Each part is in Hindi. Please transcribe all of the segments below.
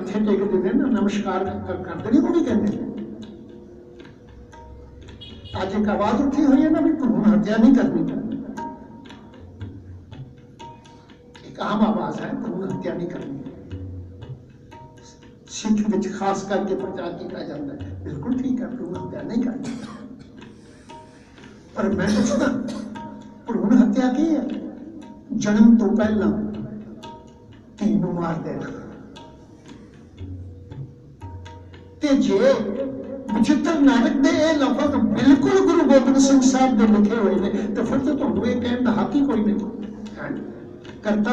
ਮੱਥੇ ਟੇਕਦੇ ਨੇ ਨਾ ਨਮਸਕਾਰ ਕ- ਕਰਦੇ ਨੇ ਉਹ ਵੀ ਕਹਿੰਦੇ ਨੇ ਅੱਜ ਇੱਕ ਆਵਾਜ਼ ਉੱਠੀ ਹੋਈ ਹੈ ਨਾ ਵੀ ਭਰੂਣ ਹੱਤਿਆ ਨਹੀਂ ਕਰਨੀ ਇੱਕ ਆਮ ਆਵਾਜ਼ ਹੈ ਭਰੂਣ ਹੱਤਿਆ ਨਹੀਂ ਕਰਨੀ ਸਿੱਖ ਵਿੱਚ ਖਾਸ ਕਰਕੇ ਪ੍ਰਚਾਰ ਕੀਤਾ ਜਾਂਦਾ ਹੈ ਬਿਲਕੁਲ ਠੀਕ ਹੈ ਭਰੂਣ ਹੱਤਿਆ ਨਹੀਂ ਕਰਨੀ ਪਰ ਮੈਂ ਪੁੱਛਦਾ ਭਰੂਣ ਹੱਤਿਆ ਕੀ ਹੈ ਜਨਮ ਤੋਂ ਪਹਿਲਾਂ ਧੀ ਨੂੰ ਮਾਰ ਦੇਣਾ ਤੇ ਜੇ ਵਿਚਿੱਤਰ ਨਾਨਕ ਦੇ ਇਹ ਲਫ਼ਜ਼ ਬਿਲਕੁਲ ਗੁਰੂ ਗੋਬਿੰਦ ਸਿੰਘ ਸਾਹਿਬ ਦੇ ਲਿਖੇ ਹੋਏ ਨੇ ਤੇ ਫਿਰ ਤਾਂ ਤੁਹਾਨੂੰ ਇਹ ਕਹਿਣ ਦਾ ਹੱਕ ਹੀ ਕੋਈ ਨਹੀਂ ਹੈ ਕਰਤਾ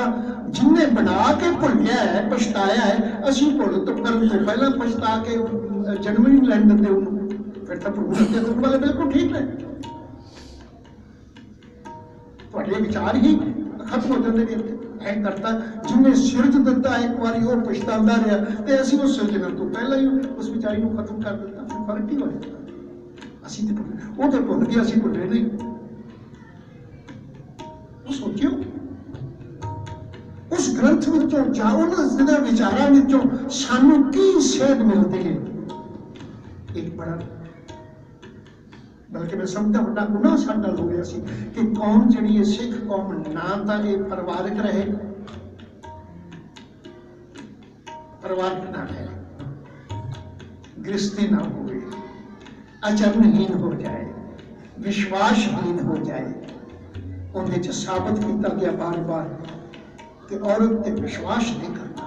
ਜਿਨਨੇ ਬਣਾ ਕੇ ਭੁੱਲਿਆ ਹੈ ਪਛਤਾਇਆ ਹੈ ਅਸੀਂ ਭੁੱਲ ਤੋਂ ਕਰਨ ਤੋਂ ਪਹਿਲਾਂ ਪਛਤਾ ਕੇ ਅਹ, ਜਨਮ ਹੀ ਨਹੀਂ ਲੈਣ ਦਿੰਦੇ ਉਹਨੂੰ ਫਿਰ ਤਾਂ ਪ੍ਰਭੂ ਹੱਤਿਆ ਕਰਨ ਵਾਲੇ ਬਿਲਕੁਲ ਠੀਕ ਨੇ ਤੁਹਾਡੇ ਵਿਚਾਰ ਹੀ ਖਤਮ ਹੋ ਜਾਂਦੇ ਨੇ ਇੱਥੇ ਐ ਕਰਤਾ ਜਿਨੇ ਸਿਰਜ ਦਿੱਤਾ ਇੱਕ ਵਾਰੀ ਉਹ ਪਛਤਾਉਂਦਾ ਰਿਹਾ ਤੇ ਅਸੀਂ ਉਸ ਸਿਰਜਣ ਤੋਂ ਪਹਿਲਾਂ ਹੀ ਉਸ ਵਿਚਾਰੀ ਨੂੰ ਖਤਮ ਕਰ ਦਿੱਤਾ ਫਿਰ ਫਰਕ ਕੀ ਹੋਇਆ ਅਸੀਂ ਤੇ ਭੁੱਲ ਉਹ ਤੇ ਭੁੱਲ ਗਿਆ ਅਸੀਂ ਭੁੱਲੇ ਨਹੀਂ ਉਹ ਸੋਚਿਓ ਉਸ ਗ੍ਰੰਥ ਵਿੱਚੋਂ ਜਾਂ ਉਹਨਾਂ ਜਿਹਨਾਂ ਵਿਚਾਰਾਂ ਵਿੱਚੋਂ ਸਾਨੂੰ ਕੀ ਸੇਧ ਮਿਲਦੀ ਹੈ ਇੱਕ ਬੜਾ ਬਲਕਿ ਮੈਂ ਸਮਝਦਾ ਵੱਡਾ ਗੁਨਾਹ ਸਾਡੇ ਨਾਲ ਹੋ ਗਿਆ ਸੀ ਕਿ ਕੌਮ ਜਿਹੜੀ ਹੈ ਸਿੱਖ ਕੌਮ ਨਾ ਤਾਂ ਇਹ ਪਰਿਵਾਰਕ ਰਹੇ ਪਰਿਵਾਰਕ ਨਾ ਰਹੇ ਗ੍ਰਸਤੀ ਨਾ ਹੋਵੇ ਅਚਰਨਹੀਨ ਹੋ ਜਾਏ ਵਿਸ਼ਵਾਸਹੀਨ ਹੋ ਜਾਏ ਉਹਦੇ ਚ ਸਾਬਤ ਕੀਤਾ ਗਿਆ ਬਾਰ-ਬਾਰ ਕਿ ਔਰਤ ਤੇ ਵਿਸ਼ਵਾਸ ਨਹੀਂ ਕਰਨਾ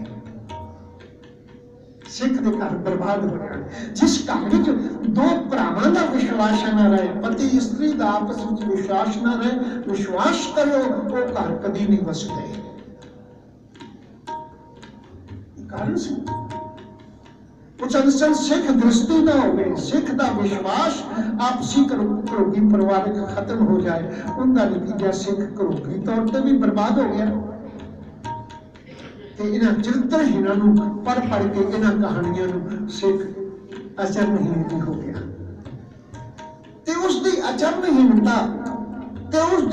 सिख देकर बर्बाद हो गया। जिस कार्य जो दो प्राणों का विश्वास न रहे, पति स्त्री का आपस में विश्वास न रहे, विश्वास करो वो घर कभी नहीं बस गए कारण से। कुछ सिख दृष्टि ना हो गए सिख का विश्वास आपसी करोगी परिवार खत्म हो जाए। उनका नतीजा सिख करोगी तौर पर भी बर्बाद हो गया। ਤੇ ਇਹਨਾਂ ਚਰਿੱਤਰਹੀਣਾਂ ਨੂੰ ਪੜ ਪੜ ਕੇ ਇਹਨਾਂ ਕਹਾਣੀਆਂ ਨੂੰ ਸਿੱਖ ਅਚਰਨਹੀਣ ਵੀ ਹੋ ਗਿਆ। ਤੇ ਉਸ ਦੀ ਅਚਰਨਹੀਣਤਾ ਤੇ ਉਸ